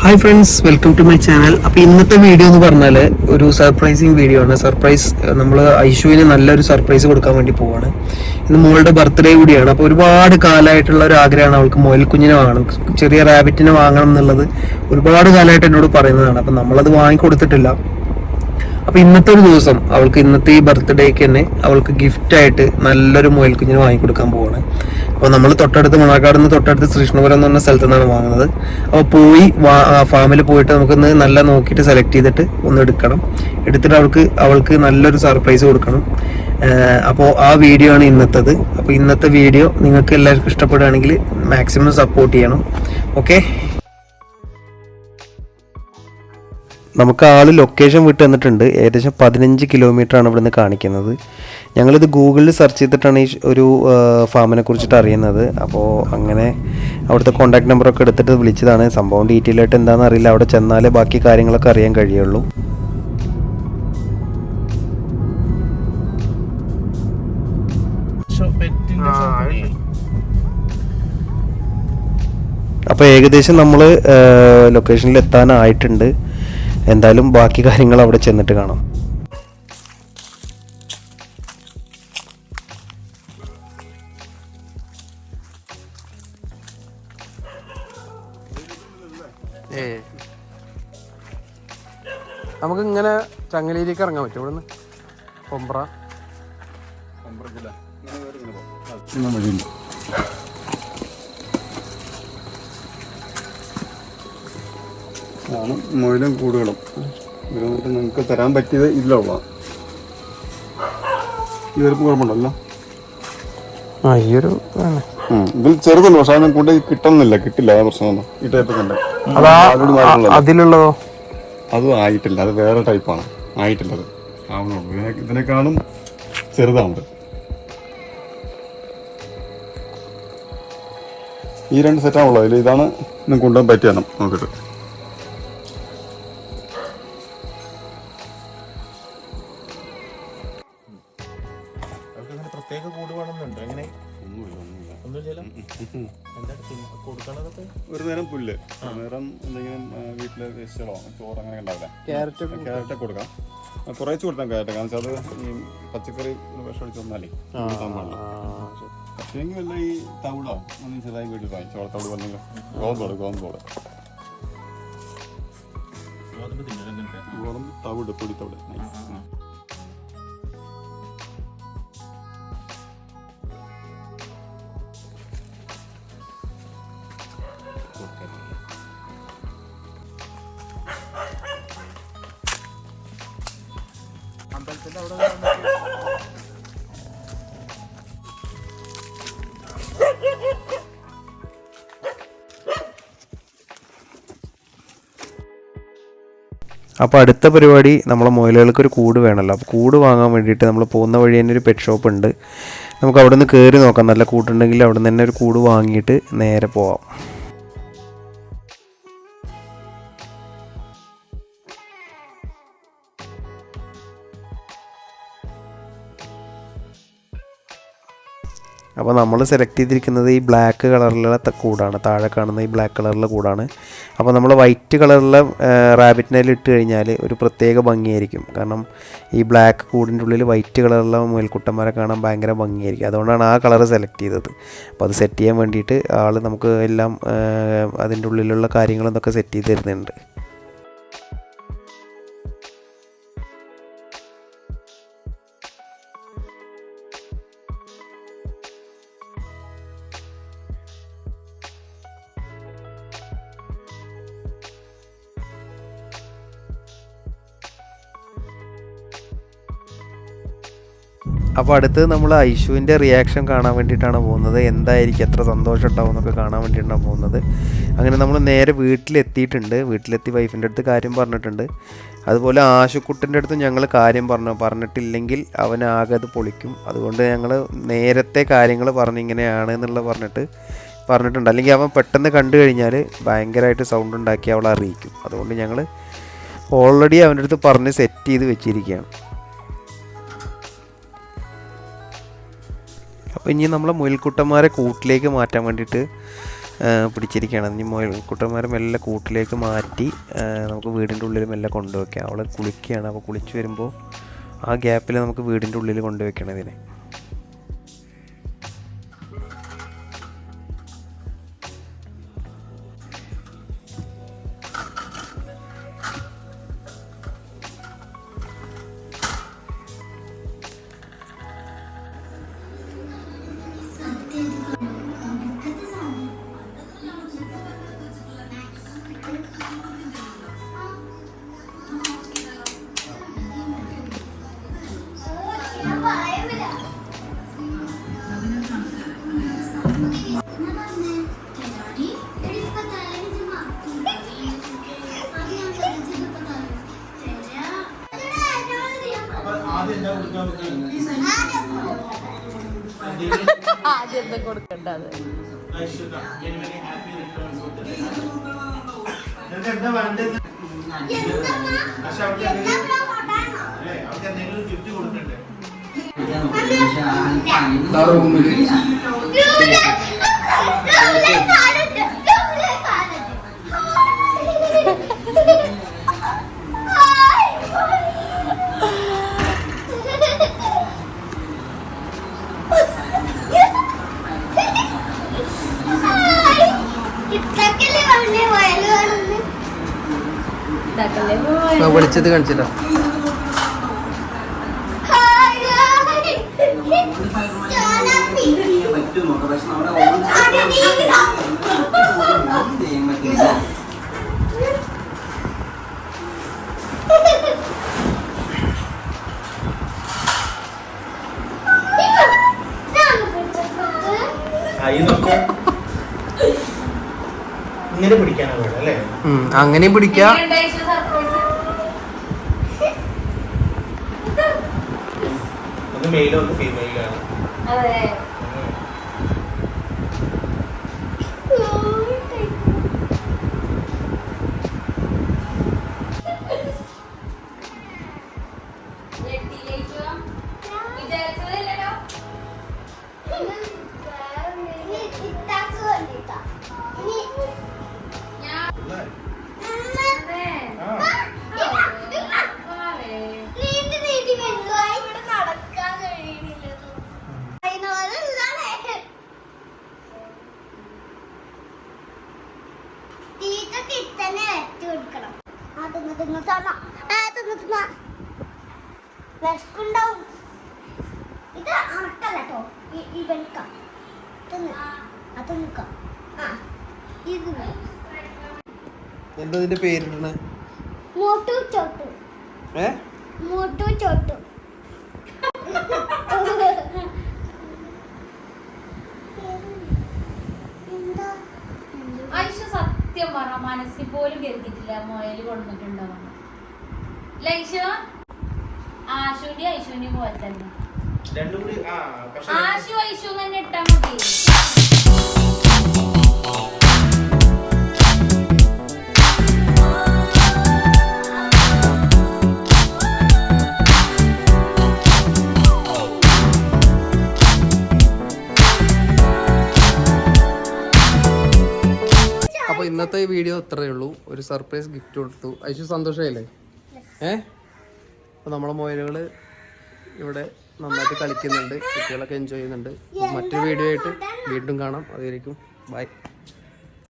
Hi friends welcome to my channel അപ്പോൾ ഇന്നത്തെ video എന്ന് പറഞ്ഞാൽ ഒരു സർപ്രൈസിങ് വീഡിയോ ആണ്. സർപ്രൈസ് നമ്മൾ ഐഷുവിന് നല്ലൊരു സർപ്രൈസ് കൊടുക്കാൻ വേണ്ടി പോവാണ്. ഇന്ന് മോളുടെ ബർത്ത്ഡേ കൂടിയാണ്. അപ്പോൾ ഒരുപാട് കാലമായിട്ടുള്ള ഒരു ആഗ്രഹമാണ് അവൾക്ക് മൊയൽ കുഞ്ഞിനെ വാങ്ങണം. ചെറിയ റാബിറ്റിനെ വാങ്ങണം എന്നുള്ളത് ഒരുപാട് കാലമായിട്ട് എന്നോട് പറയുന്നതാണ്. അപ്പം നമ്മളത് വാങ്ങിക്കൊടുത്തിട്ടില്ല. അപ്പൊ ഇന്നത്തെ ഒരു ദിവസം അവൾക്ക് ഇന്നത്തെ ഈ ബർത്ത്ഡേക്ക് തന്നെ അവൾക്ക് ഗിഫ്റ്റ് ആയിട്ട് നല്ലൊരു മുയൽ കുഞ്ഞിനെ വാങ്ങിക്കൊടുക്കാൻ പോവാണ്. അപ്പോൾ നമ്മൾ തൊട്ടടുത്ത് മണക്കാട് നിന്ന് തൊട്ടടുത്ത് കൃഷ്ണപുരം എന്ന് പറഞ്ഞ സ്ഥലത്ത് നിന്നാണ് വാങ്ങുന്നത്. അപ്പോൾ പോയി ഫാമിൽ പോയിട്ട് നമുക്കൊന്ന് നല്ല നോക്കിയിട്ട് സെലക്ട് ചെയ്തിട്ട് ഒന്ന് എടുക്കണം. എടുത്തിട്ട് അവൾക്ക് അവൾക്ക് നല്ലൊരു സർപ്രൈസ് കൊടുക്കണം. അപ്പോൾ ആ വീഡിയോ ആണ് ഇന്നത്തത്. അപ്പോൾ ഇന്നത്തെ വീഡിയോ നിങ്ങൾക്ക് എല്ലാവർക്കും ഇഷ്ടപ്പെടുകയാണെങ്കിൽ മാക്സിമം സപ്പോർട്ട് ചെയ്യണം. ഓക്കെ നമുക്ക് ആൾ ലൊക്കേഷൻ വിട്ട് തന്നിട്ടുണ്ട് ഏകദേശം പതിനഞ്ച് കിലോമീറ്റർ ആണ് ഇവിടുന്ന് കാണിക്കുന്നത്. ഞങ്ങളിത് ഗൂഗിളിൽ സെർച്ച് ചെയ്തിട്ടാണ് ഈ ഒരു ഫാമിനെ കുറിച്ചിട്ട് അറിയുന്നത്. അപ്പോൾ അങ്ങനെ അവിടുത്തെ കോൺടാക്ട് നമ്പറൊക്കെ എടുത്തിട്ട് വിളിച്ചതാണ്. സംഭവം ഡീറ്റെയിൽ ആയിട്ട് എന്താണെന്ന് അറിയില്ല. അവിടെ ചെന്നാലേ ബാക്കി കാര്യങ്ങളൊക്കെ അറിയാൻ കഴിയുള്ളൂ. അപ്പോൾ ഏകദേശം നമ്മൾ ലൊക്കേഷനിൽ എത്താനായിട്ടുണ്ട്. എന്തായാലും ബാക്കി കാര്യങ്ങൾ അവിടെ ചെന്നിട്ട് കാണാം. ഏ. നമുക്ക് ഇങ്ങനെ ചങ്ങലയിലേക്ക് ഇറങ്ങാൻ പറ്റും ഇവിടുന്ന്? കൊമ്പ്ര. ആണ് മുയലും കൂടുകളും. ഇത് വന്നിട്ട് നിങ്ങൾക്ക് തരാൻ പറ്റിയത് ഇതിലുള്ള ഈ ഒരു കുഴപ്പമുണ്ടല്ലോ. ആ ഈ ഒരു ഇതിൽ ചെറുതുണ്ട് പക്ഷെ അതിനെ കൊണ്ട് കിട്ടുന്നില്ല കിട്ടില്ല ആ പ്രശ്നമൊന്നും ഈ ടൈപ്പ് കണ്ട അതിലുള്ളതോ? അതും ആയിട്ടില്ല അത് വേറെ ടൈപ്പാണ് ആയിട്ടില്ലത്. അത് ഇതിനെ ഇതിനേക്കാളും ചെറുതാണ് ഈ രണ്ട് സെറ്റാണുള്ളത് അതിൽ ഇതാണ് നിങ്ങൾക്ക് കൊണ്ടുപോകാൻ പറ്റിയാണ് നോക്കിയിട്ട്. ചോറ് അങ്ങനെ ഉണ്ടാവില്ല? ക്യാരറ്റ് കൊടുക്കാം. കുറേച്ച് കൊടുക്കാം. ക്യാരറ്റ് കാരണം വെച്ചാൽ അത് ഈ പച്ചക്കറി വിഷം അടിച്ച് വന്നാലേ കൊടുക്കാൻ പാടില്ല. പക്ഷേ എങ്കിൽ വല്ല ഈ തവിടോ? ഒന്നും ചെറുതായി വീട്ടിൽ പോയി. ചോളത്തവിട് വന്നെങ്കിൽ ഗോതമ്പോട് ഗോതമ്പോട് ഗോതമ്പ് തിന്നലുണ്ട് ഗോതമ്പ് തവിട് നൈസ് അമ്പലത്തിന്റെ അവിടെ അപ്പോൾ അടുത്ത പരിപാടി നമ്മളെ മുയലുകൾക്ക് ഒരു കൂട് വേണമല്ലോ അപ്പോൾ കൂട് വാങ്ങാൻ വേണ്ടിയിട്ട് നമ്മൾ പോകുന്ന വഴി തന്നെ ഒരു പെറ്റ് ഷോപ്പ് ഉണ്ട്. നമുക്ക് അവിടെ നിന്ന് കയറി നോക്കാം. നല്ല കൂട്ടുണ്ടെങ്കിൽ അവിടെ നിന്ന് തന്നെ ഒരു കൂട് വാങ്ങിയിട്ട് നേരെ പോവാം. അപ്പോൾ നമ്മൾ സെലക്ട് ചെയ്തിരിക്കുന്നത് ഈ ബ്ലാക്ക് കളറിലുള്ള കൂടാണ്. താഴെ കാണുന്ന ഈ ബ്ലാക്ക് കളറിലെ കൂടാണ്. അപ്പോൾ നമ്മൾ വൈറ്റ് കളറിലെ റാബിറ്റിനെ ഇട്ട് കഴിഞ്ഞാൽ ഒരു പ്രത്യേക ഭംഗിയായിരിക്കും. കാരണം ഈ ബ്ലാക്ക് കൂടിന്റെ ഉള്ളിൽ വൈറ്റ് കളറിലുള്ള മുയൽക്കുട്ടന്മാരെ കാണാൻ ഭയങ്കര ഭംഗിയായിരിക്കും. അതുകൊണ്ടാണ് ആ കളർ സെലക്ട് ചെയ്തത്. അപ്പോൾ അത് സെറ്റ് ചെയ്യാൻ വേണ്ടിയിട്ട് ആൾ നമുക്ക് എല്ലാം അതിന്റെ ഉള്ളിലുള്ള കാര്യങ്ങളെന്നൊക്കെ സെറ്റ് ചെയ്ത് തരുന്നുണ്ട്. അപ്പോൾ അടുത്ത് നമ്മൾ ഐഷുവിന്റെ റിയാക്ഷൻ കാണാൻ വേണ്ടിയിട്ടാണ് പോകുന്നത്. എന്തായിരിക്കും? എത്ര സന്തോഷം ഉണ്ടാവും എന്നൊക്കെ കാണാൻ വേണ്ടിയിട്ടാണ് പോകുന്നത്. അങ്ങനെ നമ്മൾ നേരെ വീട്ടിലെത്തിയിട്ടുണ്ട്. വീട്ടിലെത്തി വൈഫിന്റെ അടുത്ത് കാര്യം പറഞ്ഞിട്ടുണ്ട്. അതുപോലെ ആശുക്കുട്ടിന്റെ അടുത്ത് ഞങ്ങൾ കാര്യം പറഞ്ഞു. പറഞ്ഞിട്ടില്ലെങ്കിൽ അവൻ ആകെ അത് പൊളിക്കും. അതുകൊണ്ട് ഞങ്ങൾ നേരത്തെ കാര്യങ്ങൾ പറഞ്ഞിങ്ങനെയാണ് എന്നുള്ളത് പറഞ്ഞിട്ട് പറഞ്ഞിട്ടുണ്ട്. അല്ലെങ്കിൽ അവൻ പെട്ടെന്ന് കണ്ടു കഴിഞ്ഞാൽ ഭയങ്കരമായിട്ട് സൗണ്ട് ഉണ്ടാക്കി അവളെ അറിയിക്കും. അതുകൊണ്ട് ഞങ്ങൾ ഓൾറെഡി അവന്റെ അടുത്ത് പറഞ്ഞ് സെറ്റ് ചെയ്ത് വെച്ചിരിക്കുകയാണ്. അപ്പോൾ ഇനി നമ്മളെ മുയൽക്കുട്ടന്മാരെ കൂട്ടിലേക്ക് മാറ്റാൻ വേണ്ടിയിട്ട് പിടിച്ചിരിക്കുകയാണ്. ഇനി മുയൽക്കുട്ടന്മാരെ മെല്ലെ കൂട്ടിലേക്ക് മാറ്റി നമുക്ക് വീടിന്റെ ഉള്ളിൽ മെല്ലെ കൊണ്ടുവയ്ക്കാം. അവൾ കുളിക്കുകയാണ്. അപ്പോൾ കുളിച്ച് വരുമ്പോൾ ആ ഗ്യാപ്പിൽ നമുക്ക് വീടിന്റെ ഉള്ളിൽ കൊണ്ടുവയ്ക്കണം ഇതിനെ. ആദ്യം എന്താ കൊടുക്കണ്ടത് ഇത്രക്കല്ലേ പറഞ്ഞ വയൽ കാണുന്നു. ഇതാക്കല്ലേ പക്ഷെ വെളിച്ചത്ത് അല്ലേ പിടിക്കാം. മെയിലും ഫീമെയിലാണ് അതെ. എന്താ ഇതിന്റെ പേരിടണേ? മോട്ടു ചോട്ടു. ഏ? മോട്ടു ചോട്ടു. എന്താ? ഐഷു സത്യം പറ മനസ്സിൽ പോലും കരുതിയിട്ടില്ല മൊയൽ കൊടുത്തിട്ടുണ്ടാവും ലൈഷു ആശുവിന്റെ ഐശുവിന്റെ പോലെ തന്നെ. രണ്ടും ആ പക്ഷെ ആശു ഐശു തന്നെ ഇട്ടാ മതി. ഇന്നത്തെ ഈ വീഡിയോ ഇത്രയേ ഉള്ളൂ. ഒരു സർപ്രൈസ് ഗിഫ്റ്റ് കൊടുത്തു. ഐശു സന്തോഷമായില്ലേ? ഏ? അപ്പോൾ നമ്മളെ മൊയലുകൾ ഇവിടെ നന്നായിട്ട് കളിക്കുന്നുണ്ട്. കുട്ടികളൊക്കെ എൻജോയ് ചെയ്യുന്നുണ്ട്. മറ്റൊരു വീഡിയോ ആയിട്ട് വീണ്ടും കാണാം. അതായിരിക്കും ബൈ